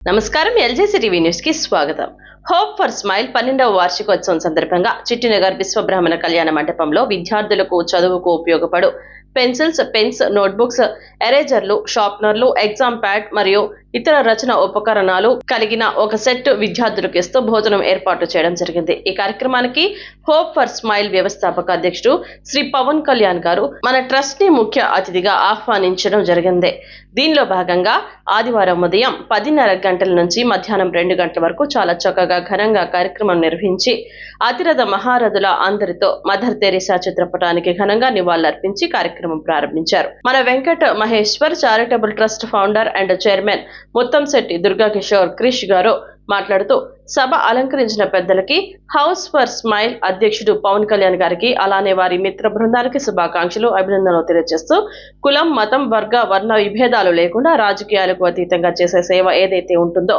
నమస్కారం. ఎల్జేసీ టీవీ న్యూస్కి స్వాగతం. హోప్ ఫర్ స్మైల్ పన్నెండవ వార్షికోత్సవం సందర్భంగా చిట్టినగర్ విశ్వబ్రాహ్మణ కళ్యాణ మండపంలో విద్యార్థులకు చదువుకు ఉపయోగపడు పెన్సిల్స్ పెన్స్ నోట్బుక్స్ ఎరేజర్లు షార్ప్నర్లు ఎగ్జామ్ ప్యాడ్ మరియు ఇతర రచన ఉపకరణాలు కలిగిన ఒక సెట్ విద్యార్థులకు ఇస్తూ భోజనం ఏర్పాటు చేయడం జరిగింది. ఈ కార్యక్రమానికి హోప్ ఫర్ స్మైల్ వ్యవస్థాపక అధ్యక్షుడు శ్రీ పవన్ కళ్యాణ్ గారు మన ట్రస్ట్ని ముఖ్య అతిథిగా ఆహ్వానించడం జరిగింది. దీనిలో భాగంగా ఆదివారం ఉదయం పదిన్నర గంటల నుంచి మధ్యాహ్నం రెండు గంటల వరకు చాలా చక్కగా ఘనంగా కార్యక్రమం నిర్వహించి అతిరథ మహారథుల అందరితో మదర్ తెరిసా చిత్రపటానికి ఘనంగా నివాళులర్పించి కార్యక్రమం ప్రారంభించారు. మన Venkata Maheshwar charitable trust founder and chairman Muttamsetti Durga Kishore Krish గారు మాట్లాడుతూ సభ అలంకరించిన పెద్దలకి హౌస్ ఫర్ స్మైల్ అధ్యక్షుడు పవన్ కళ్యాణ్ గారికి అలానే వారి మిత్ర బృందానికి శుభాకాంక్షలు అభినందనలు తెలియజేస్తూ కులం మతం వర్గ వర్ణ విభేదాలు లేకుండా రాజకీయాలకు అతీతంగా చేసే సేవ ఏదైతే ఉంటుందో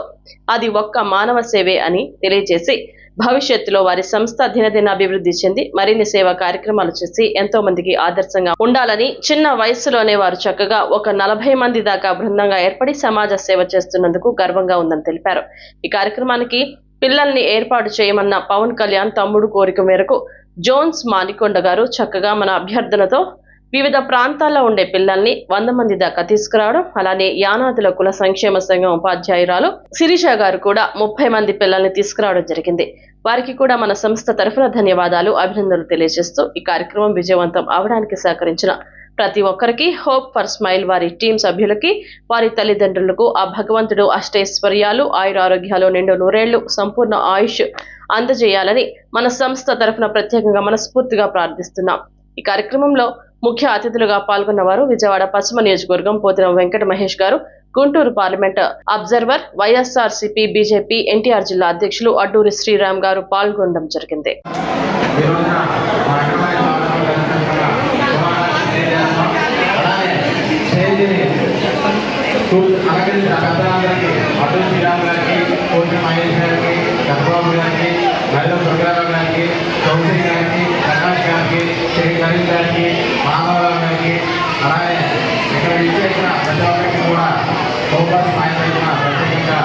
అది ఒక్క మానవ సేవే అని తెలియజేసి భవిష్యత్తులో వారి సంస్థ దినదిన అభివృద్ధి చెంది మరిన్ని సేవా కార్యక్రమాలు చేసి ఎంతో మందికి ఆదర్శంగా ఉండాలని చిన్న వయస్సులోనే వారు చక్కగా ఒక నలభై మంది దాకా బృందంగా ఏర్పడి సమాజ సేవ చేస్తున్నందుకు గర్వంగా ఉందని తెలిపారు. ఈ కార్యక్రమానికి పిల్లల్ని ఏర్పాటు చేయమన్న పవన్ కళ్యాణ్ తమ్ముడు కోరిక మేరకు జోన్స్ మానికొండ గారు చక్కగా మన అభ్యర్థనతో వివిధ ప్రాంతాల్లో ఉండే పిల్లల్ని వంద మంది దాకా తీసుకురావడం అలానే యానాదుల కుల సంక్షేమ సంఘం ఉపాధ్యాయురాలు శిరీష గారు కూడా ముప్పై మంది పిల్లల్ని తీసుకురావడం జరిగింది. వారికి కూడా మన సంస్థ తరఫున ధన్యవాదాలు అభినందనలు తెలియజేస్తూ ఈ కార్యక్రమం విజయవంతం అవడానికి సహకరించిన ప్రతి ఒక్కరికి హోప్ ఫర్ స్మైల్ వారి టీం సభ్యులకి వారి తల్లిదండ్రులకు ఆ భగవంతుడు అష్టైశ్వర్యాలు ఆయురారోగ్యాలు నిండు నూరేళ్ళు సంపూర్ణ ఆయుష్ అందజేయాలని మన సంస్థ తరఫున ప్రత్యేకంగా మనస్ఫూర్తిగా ప్రార్థిస్తున్నాం. ఈ కార్యక్రమంలో ముఖ్య అతిథులుగా పాల్గొన్న వారు విజయవాడ పశ్చిమ నియోజకవర్గం పోతిన వెంకట మహేష్ గారు Guntur parliament observer YSR CP BJP NTR జిల్లా అధ్యక్షులు అడ్డూరి శ్రీరామ్ గారు పాల్గొనడం జరిగింది. గారికి రోజున మా అన్నమయ్య అలానే స్టేజీని కూ- అలంకరించిన పెద్దలందరికీ అబ్దుల్ శ్రీరామ్ గారికి కోటి మహేష్ గారికి చంద్రబాబు గారికి మహిళ దుర్గారావు గారికి చౌదరి గారికి ప్రకాష్ గారికి శ్రీ గణేష్ గారికి మాధవరావు గారికి అలానే ఇక్కడ విచ్చేసిన ప్రతి ఒక్కరికి కూడా ఫోకస్ ఆయన తరఫున ప్రత్యేకంగా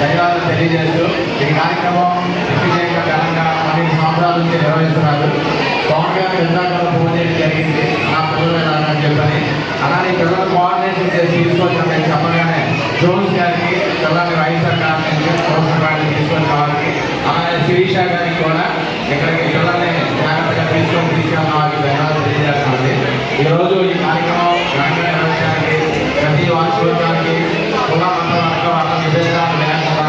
ధన్యవాదాలు తెలియజేస్తూ ఈ కార్యక్రమం దిగ్విజయంగా ఘనంగా పన్నెండు సంవత్సరాల నుంచి నిర్వహిస్తున్నారు. పవన్ గారు ఎంతకాలం ఫోన్ చేయడం జరిగింది. నా పిల్లలు అని చెప్పని. అలానే ఈ పిల్లలు కోఆర్డినేషన్ చేసి తీసుకొచ్చాను నేను చెప్పగానే జోన్స్ గారికి పిల్లల్ని వైఎస్ఆర్ కాంగ్రెస్ కౌన్సిల్ గారికి తీసుకొని రావాలి అలానే శిరీష గారికి కూడా ఇక్కడికి పిల్లల్ని జాగ్రత్తగా తీసుకొని తీసుకెళ్ళిన వారికి ధన్యవాదాలు తెలియజేస్తుంది ఈరోజు ఈ కార్యక్రమం ఘనంగా నిర్వహించడానికి ప్రతి వార్షికోత్సవానికి కుల మంత్రాలు వర్గ వర్ణ విభేదాలు లేకుండా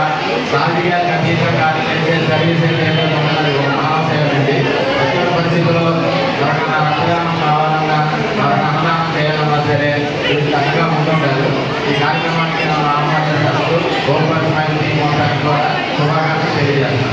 రాజకీయాలకు అతీతంగా చేసే సర్వీస్ ఏంటంటే ఉన్నది ఒక మహాసేవ అండి ఎక్కడ పరిస్థితుల్లో ఎవరికైనా రక్తదానం కావాలన్నా ఎవరైనా అన్నదానం చేయాలన్నా సరే ఇది చక్కగా ముందుంటారు ఈ కార్యక్రమానికి నేను ఆహ్వానించినందుకు గోపాల్ టీం మొత్తానికి కూడా శుభాకాంక్షలు తెలియజేస్తాను